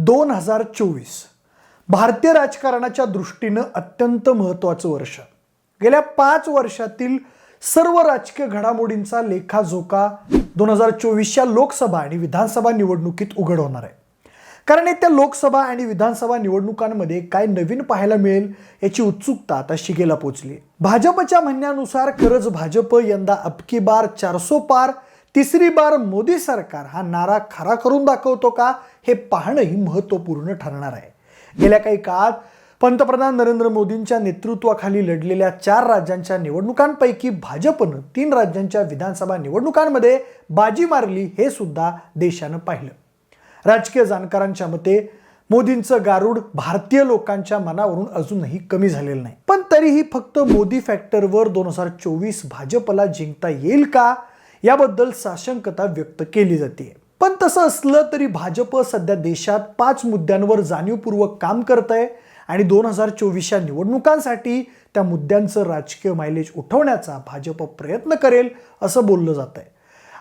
दोन हजार चोवीस भारतीय राजकारणाच्या दृष्टीनं अत्यंत महत्त्वाचं वर्ष. गेल्या पाच वर्षातील सर्व राजकीय घडामोडींचा लेखाजोखा दोन हजार चोवीसच्या लोकसभा आणि विधानसभा निवडणुकीत उघड होणार आहे. कारण येत्या लोकसभा आणि विधानसभा निवडणुकांमध्ये काय नवीन पाहायला मिळेल याची उत्सुकता आता शिगेला पोचली भाजपच्या म्हणण्यानुसार खरंच भाजप यंदा अबकी बार चारसो पार तिसरी बार मोदी सरकार हा नारा खरा करून दाखवतो का हे पाहणंही महत्त्वपूर्ण ठरणार आहे. गेल्या काही काळात पंतप्रधान नरेंद्र मोदींच्या नेतृत्वाखाली लढलेल्या चार राज्यांच्या निवडणुकांपैकी भाजपनं तीन राज्यांच्या विधानसभा निवडणुकांमध्ये बाजी मारली हे सुद्धा देशानं पाहिलं. राजकीय जाणकारांच्या मते मोदींचं गारूड भारतीय लोकांच्या मनावरून अजूनही कमी झालेलं नाही. पण तरीही फक्त मोदी फॅक्टरवर दोन हजार चोवीस भाजपला जिंकता येईल का? याबद्दल साशंकता व्यक्त केली जाते. पण तसं असलं तरी भाजप सध्या देशात पाच मुद्द्यांवर जाणीवपूर्वक काम करत आहे आणि दोन हजार चोवीसच्या निवडणुकांसाठी त्या मुद्द्यांचं राजकीय मायलेज उठवण्याचा भाजप प्रयत्न करेल असं बोललं जात आहे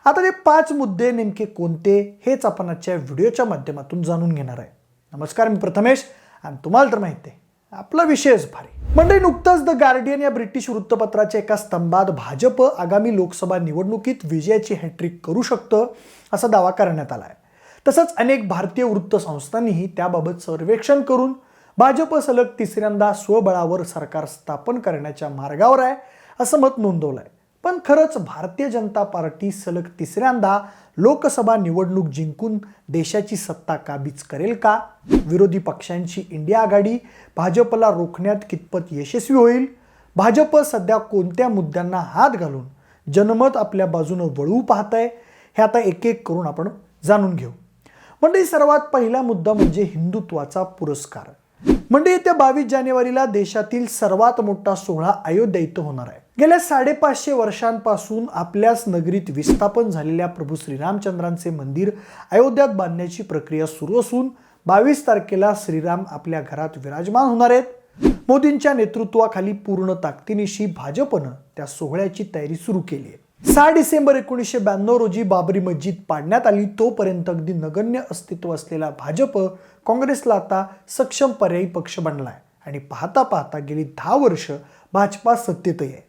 आता ते पाच मुद्दे नेमके कोणते हेच आपण आजच्या व्हिडिओच्या माध्यमातून जाणून घेणार आहे. नमस्कार मी प्रथमेश आणि तुम्हाला तर माहिती आहे. आपला विषयच भारी. म्हणजे नुकतंच द गार्डियन या ब्रिटिश वृत्तपत्राच्या एका स्तंभात भाजप आगामी लोकसभा निवडणुकीत विजयाची हॅट्रिक करू शकतं असा दावा करण्यात आला आहे तसंच अनेक भारतीय वृत्तसंस्थांनीही त्याबाबत सर्वेक्षण करून भाजप सलग तिसऱ्यांदा स्वबळावर सरकार स्थापन करण्याच्या मार्गावर आहे असं मत नोंदवलं आहे पण खरंच भारतीय जनता पार्टी सलग तिसऱ्यांदा लोकसभा निवडणूक जिंकून देशाची सत्ता काबीज करेल का? विरोधी पक्षांची इंडिया आघाडी भाजपला रोखण्यात कितपत यशस्वी होईल? भाजप सध्या कोणत्या मुद्द्यांना हात घालून जनमत आपल्या बाजूनं वळवू पाहत आहे हे आता एक एक करून आपण जाणून घेऊ. म्हणजे सर्वात पहिला मुद्दा म्हणजे हिंदुत्वाचा पुरस्कार. म्हणजे येत्या बावीस जानेवारीला देशातील सर्वात मोठा सोहळा अयोध्या इथं होणार आहे. गेल्या साडेपाचशे वर्षांपासून आपल्याच नगरीत विस्थापन झालेल्या प्रभू श्रीरामचंद्रांचे मंदिर अयोध्यात बांधण्याची प्रक्रिया सुरू असून बावीस तारखेला श्रीराम आपल्या घरात विराजमान होणार आहेत. मोदींच्या नेतृत्वाखाली पूर्ण ताकदीनिशी भाजपनं त्या सोहळ्याची तयारी सुरू केली आहे. सहा डिसेंबर एकोणीसशे ब्याण्णव रोजी बाबरी मस्जिद पाडण्यात आली. तोपर्यंत अगदी नगण्य अस्तित्व असलेला भाजप काँग्रेसला आता सक्षम पर्यायी पक्ष बनला आहे आणि पाहता पाहता गेली दहा वर्ष भाजपा सत्तेतही आहे.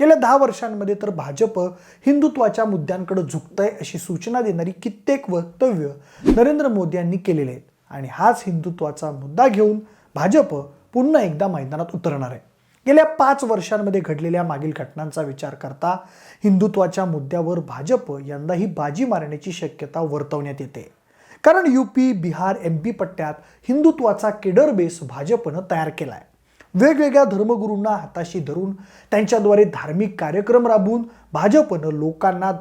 गेल्या दहा वर्षांमध्ये तर भाजप हिंदुत्वाच्या मुद्द्यांकडे झुकतंय अशी सूचना देणारी कित्येक वक्तव्य नरेंद्र मोदी यांनी केलेले आहेत. आणि हाच हिंदुत्वाचा मुद्दा घेऊन भाजप पुन्हा एकदा मैदानात उतरणार आहे. गेल्या पाच वर्षांमध्ये घडलेल्या मागील घटनांचा विचार करता हिंदुत्वाच्या मुद्द्यावर भाजप यंदाही बाजी मारण्याची शक्यता वर्तवण्यात येते. कारण यूपी बिहार एम पी पट्ट्यात हिंदुत्वाचा केडर बेस भाजपनं तयार केला आहे वेगवेगळ्या धर्मगुरूंना हाताशी धरून त्यांच्याद्वारे धार्मिक कार्यक्रम राबवून भाजपनं लोकांना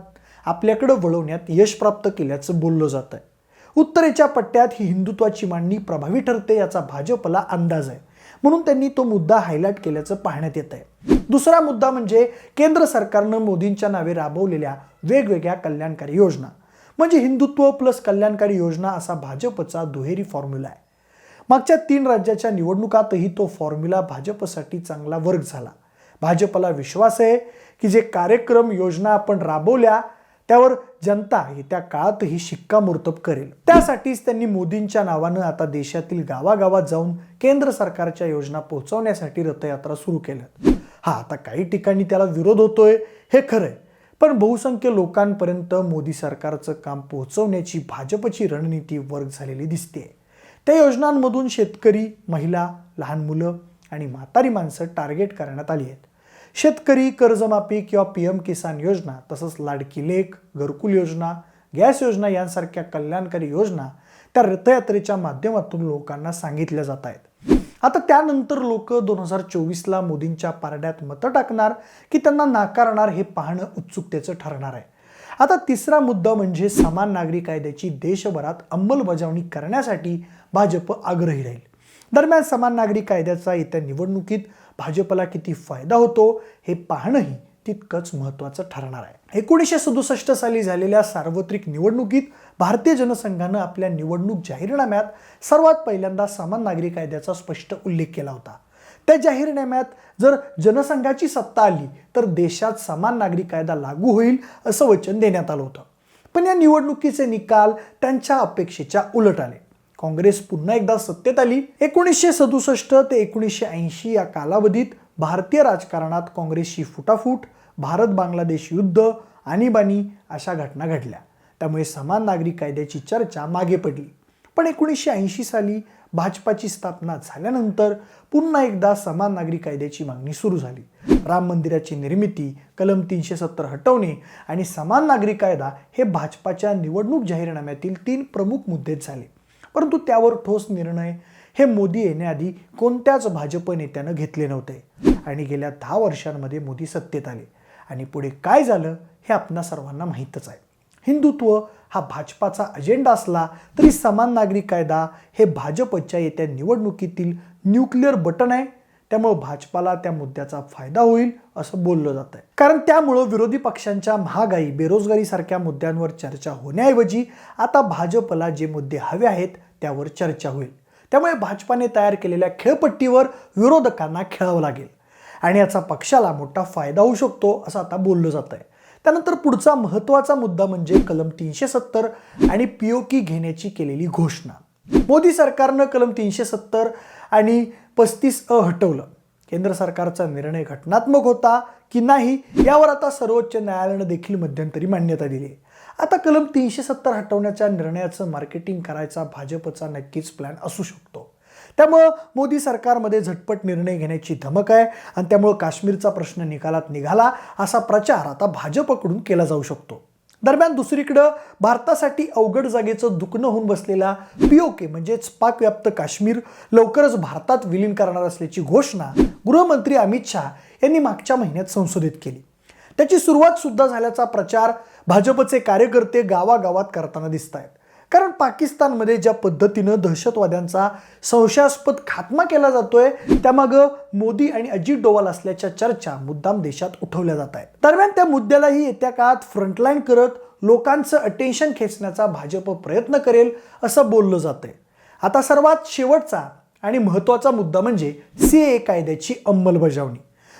आपल्याकडं वळवण्यात यश प्राप्त केल्याचं बोललं जातं आहे उत्तरेच्या पट्ट्यात ही हिंदुत्वाची मांडणी प्रभावी ठरते याचा भाजपला अंदाज आहे. म्हणून त्यांनी तो मुद्दा हायलाईट केल्याचं पाहण्यात येत आहे दुसरा मुद्दा म्हणजे केंद्र सरकारनं मोदींच्या नावे राबवलेल्या वेगवेगळ्या कल्याणकारी योजना. म्हणजे हिंदुत्व प्लस कल्याणकारी योजना असा भाजपचा दुहेरी फॉर्म्युला आहे. मागच्या तीन राज्याच्या निवडणुकातही तो फॉर्म्युला भाजपसाठी चांगला वर्ग झाला. भाजपला विश्वास आहे की जे कार्यक्रम योजना आपण राबवल्या त्यावर जनता येत्या काळातही शिक्कामोर्तब करेल. त्यासाठीच त्यांनी मोदींच्या नावानं आता देशातील गावागावात जाऊन केंद्र सरकारच्या योजना पोहोचवण्यासाठी रथयात्रा सुरू केल्या हा आता काही ठिकाणी त्याला विरोध होतोय हे खरंय. पण बहुसंख्य लोकांपर्यंत मोदी सरकारचं काम पोहोचवण्याची भाजपची रणनीती वर्ग झालेली दिसते. त्या योजनांमधून शेतकरी महिला लहान मुलं आणि म्हातारी माणसं टार्गेट करण्यात आली आहेत. शेतकरी कर्जमाफी किंवा पी एम किसान योजना तसंच लाडकी लेख घरकुल योजना गॅस योजना यांसारख्या कल्याणकारी योजना त्या रथयात्रेच्या माध्यमातून लोकांना सांगितल्या जात आहेत. आता त्यानंतर लोक दोन हजार चोवीसला मोदींच्या पारड्यात मतं टाकणार की त्यांना नाकारणार हे पाहणं उत्सुकतेचं ठरणार आहे. आता तिसरा मुद्दा म्हणजे समान नागरी कायद्याची देशभरात अंमलबजावणी करण्यासाठी भाजप आग्रही राहील. दरम्यान समान नागरी कायद्याचा येत्या निवडणुकीत भाजपला किती फायदा होतो हे पाहणंही तितकंच महत्त्वाचं ठरणार आहे. एकोणीसशे सदुसष्ट साली झालेल्या सार्वत्रिक निवडणुकीत भारतीय जनसंघानं आपल्या निवडणूक जाहीरनाम्यात सर्वात पहिल्यांदा समान नागरी कायद्याचा स्पष्ट उल्लेख केला होता. त्या जाहीरनाम्यात जर जनसंघाची सत्ता आली तर देशात समान नागरी कायदा लागू होईल असं वचन देण्यात आलं होतं. पण या निवडणुकीचे निकाल त्यांच्या अपेक्षेच्या उलट आले. काँग्रेस पुन्हा एकदा सत्तेत आली. एकोणीसशे सदुसष्ट ते एकोणीसशे ऐंशी या कालावधीत भारतीय राजकारणात काँग्रेसची फुटाफूट भारत बांगलादेश युद्ध आणीबाणी अशा घटना घडल्या. त्यामुळे समान नागरी कायद्याची चर्चा मागे पडली. पण एकोणीसशे ऐंशी साली भाजपाची स्थापना झाल्यानंतर पुन्हा एकदा समान नागरी कायद्याची मागणी सुरू झाली. राम मंदिराची निर्मिती कलम तीनशे सत्तर हटवणे आणि समान नागरी कायदा हे भाजपाच्या निवडणूक जाहीरनाम्यातील तीन प्रमुख मुद्दे झाले. परंतु त्यावर ठोस निर्णय हे मोदी येण्याआधी कोणत्याच भाजप नेत्यानं घेतले नव्हते. आणि गेल्या दहा वर्षांमध्ये मोदी सत्तेत आले. आणि पुढे काय झालं हे आपणा सर्वांना माहीतच आहे. हिंदुत्व हा भाजपाचा अजेंडा असला तरी समान नागरिक कायदा हे भाजपच्या येत्या निवडणुकीतील न्यूक्लिअर बटन आहे. त्यामुळं भाजपाला त्या मुद्द्याचा फायदा होईल असं बोललं जात आहे कारण त्यामुळं विरोधी पक्षांच्या महागाई बेरोजगारीसारख्या मुद्द्यांवर चर्चा होण्याऐवजी आता भाजपला जे मुद्दे हवे आहेत त्यावर चर्चा होईल. त्यामुळे भाजपाने तयार केलेल्या खेळपट्टीवर विरोधकांना खेळावं लागेल. आणि याचा पक्षाला मोठा फायदा होऊ शकतो असं आता बोललं जात आहे त्यानंतर पुढचा महत्त्वाचा मुद्दा म्हणजे कलम तीनशे सत्तर आणि पीओकी घेण्याची केलेली घोषणा. मोदी सरकारनं कलम तीनशे सत्तर आणि पस्तीस अ हटवलं. केंद्र सरकारचा निर्णय घटनात्मक होता की नाही यावर आता सर्वोच्च न्यायालयानं देखील मध्यंतरी मान्यता दिली आहे. आता कलम तीनशे सत्तर हटवण्याच्या निर्णयाचं मार्केटिंग करायचा भाजपचा नक्कीच प्लॅन असू शकतो. त्यामुळं मोदी सरकारमध्ये झटपट निर्णय घेण्याची धमक आहे आणि त्यामुळं काश्मीरचा प्रश्न निकालात निघाला असा प्रचार आता भाजपकडून केला जाऊ शकतो. दरम्यान दुसरीकडं भारतासाठी अवघड जागेचं दुखणं होऊन बसलेला पीओके म्हणजेच पाकव्याप्त काश्मीर लवकरच भारतात विलीन करणार असल्याची घोषणा गृहमंत्री अमित शहा यांनी मागच्या महिन्यात संसदेत केली. त्याची सुरुवात सुद्धा झाल्याचा प्रचार भाजपचे कार्यकर्ते गावागावात करताना दिसत आहेत कारण पाकिस्तानमध्ये ज्या पद्धतीनं दहशतवाद्यांचा संशयास्पद खात्मा केला जातोय त्यामागं मोदी आणि अजित डोवाल असल्याच्या चर्चा मुद्दाम देशात उठवल्या जात आहेत दरम्यान त्या मुद्द्यालाही येत्या काळात फ्रंटलाईन करत लोकांचं अटेन्शन खेचण्याचा भाजप प्रयत्न करेल असं बोललं जातंय. आता सर्वात शेवटचा आणि महत्त्वाचा मुद्दा म्हणजे सी ए कायद्याची अंमलबजावणी.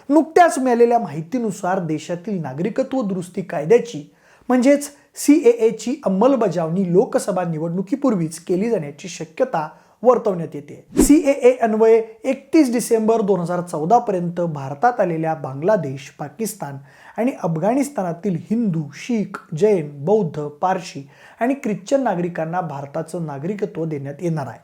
नुकत्याच मिळालेल्या माहितीनुसार देशातील नागरिकत्व दुरुस्ती कायद्याची म्हणजेच सी ए एची अंमलबजावणी लोकसभा निवडणुकीपूर्वीच केली जाण्याची शक्यता वर्तवण्यात येते. सी ए ए अन्वये एकतीस डिसेंबर दोन हजार चौदा पर्यंत भारतात आलेल्या बांगलादेश पाकिस्तान आणि अफगाणिस्तानातील हिंदू शीख जैन बौद्ध पारशी आणि ख्रिश्चन नागरिकांना भारताचं नागरिकत्व देण्यात येणार आहे.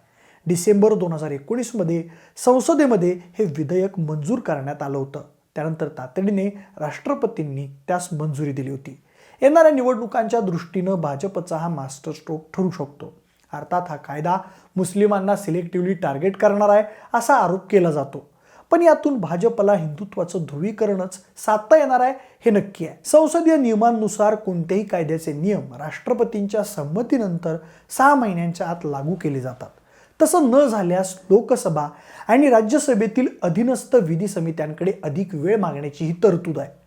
डिसेंबर दोन हजार एकोणीसमध्ये संसदेमध्ये हे विधेयक मंजूर करण्यात आलं होतं. त्यानंतर तातडीने राष्ट्रपतींनी त्यास मंजुरी दिली होती. येणाऱ्या निवडणुकांच्या दृष्टीनं भाजपचा हा मास्टर स्ट्रोक ठरू शकतो. अर्थात हा कायदा मुस्लिमांना सिलेक्टिव्हली टार्गेट करणार आहे असा आरोप केला जातो. पण यातून भाजपला हिंदुत्वाचं ध्रुवीकरणच साधता येणार आहे हे नक्की आहे. संसदीय नियमांनुसार कोणत्याही कायद्याचे नियम राष्ट्रपतींच्या संमतीनंतर सहा महिन्यांच्या आत लागू केले जातात. तसं न झाल्यास लोकसभा आणि राज्यसभेतील अधीनस्थ विधी समित्यांकडे अधिक वेळ मागण्याची ही तरतूद आहे.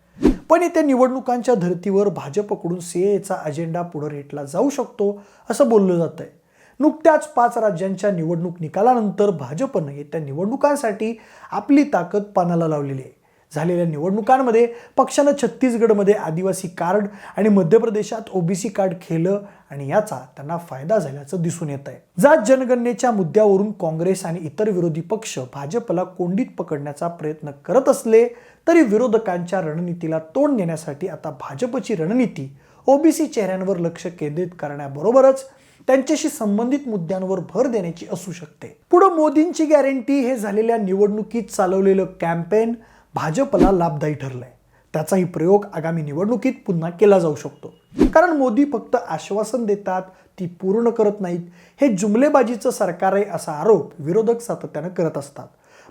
पण येत्या निवडणुकांच्या धर्तीवर भाजपकडून सीएचा अजेंडा पुढे रेटला जाऊ शकतो असं बोललं जात आहे नुकत्याच पाच राज्यांच्या निवडणूक निकालानंतर भाजपनं येत्या निवडणुकांसाठी आपली ताकद पानाला लावलेली आहे. झालेल्या निवडणुकांमध्ये पक्षानं छत्तीसगडमध्ये आदिवासी कार्ड आणि मध्य प्रदेशात ओबीसी कार्ड खेळलं आणि याचा त्यांना फायदा झाल्याचं दिसून येत आहे. जात जनगणनेच्या मुद्द्यावरून काँग्रेस आणि इतर विरोधी पक्ष भाजपला कोंडीत पकडण्याचा प्रयत्न करत असले तरी विरोधकांच्या रणनीतीला तोंड देण्यासाठी आता भाजपची रणनीती ओबीसी चेहऱ्यांवर लक्ष केंद्रित करण्याबरोबरच त्यांच्याशी संबंधित मुद्द्यांवर भर देण्याची असू शकते. पुढं मोदींची गॅरंटी हे झालेल्या निवडणुकीत चालवलेलं कॅम्पेन भाजपला लाभदायी ठरलंय. त्याचाही प्रयोग आगामी निवडणुकीत पुन्हा केला जाऊ शकतो. कारण मोदी फक्त आश्वासन देतात ती पूर्ण करत नाहीत. हे जुमलेबाजीचं सरकार आहे असा आरोप विरोधक सातत्यानं करत असतात.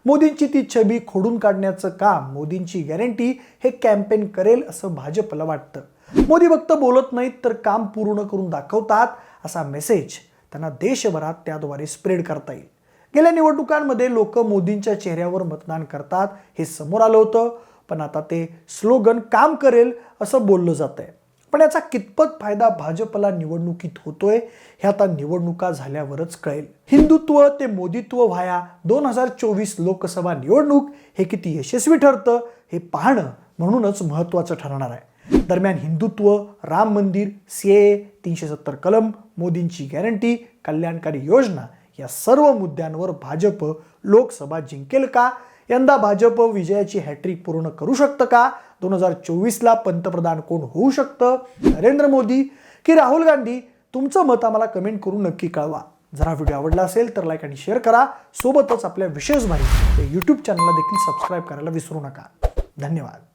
मोदींची ती छबी खोडून काढण्याचं काम मोदींची गॅरंटी हे कॅम्पेन करेल असं भाजपला वाटतं. मोदी फक्त बोलत नाहीत तर काम पूर्ण करून दाखवतात असा मेसेज त्यांना देशभरात त्याद्वारे स्प्रेड करता येईल. गेल्या निवडणुकांमध्ये लोक मोदींच्या चेहऱ्यावर मतदान करतात हे समोर आलं होतं. पण आता ते स्लोगन काम करेल असं बोललं जात आहे पण याचा कितपत फायदा भाजपला निवडणुकीत होतोय हे आता निवडणुका झाल्यावरच कळेल. हिंदुत्व ते मोदीत्व व्हाया दोन हजार चोवीस लोकसभा निवडणूक हे किती यशस्वी ठरतं हे पाहणं म्हणूनच महत्त्वाचं ठरणार आहे. दरम्यान हिंदुत्व राम मंदिर सीए तीनशे सत्तर कलम मोदींची गॅरंटी कल्याणकारी योजना या सर्व मुद्द्यांवर भाजप लोकसभा जिंकेल का? यंदा भाजप विजयाची हॅट्रिक पूर्ण करू शकतं का? दोन हजार चोवीसला पंतप्रधान कोण होऊ शकतं? नरेंद्र मोदी की राहुल गांधी? तुमचं मत आम्हाला कमेंट करून नक्की कळवा. जर हा व्हिडिओ आवडला असेल तर लाईक आणि शेअर करा. सोबतच आपल्या विशेष माहिती यूट्यूब चॅनलला देखील सबस्क्राईब करायला विसरू नका. धन्यवाद.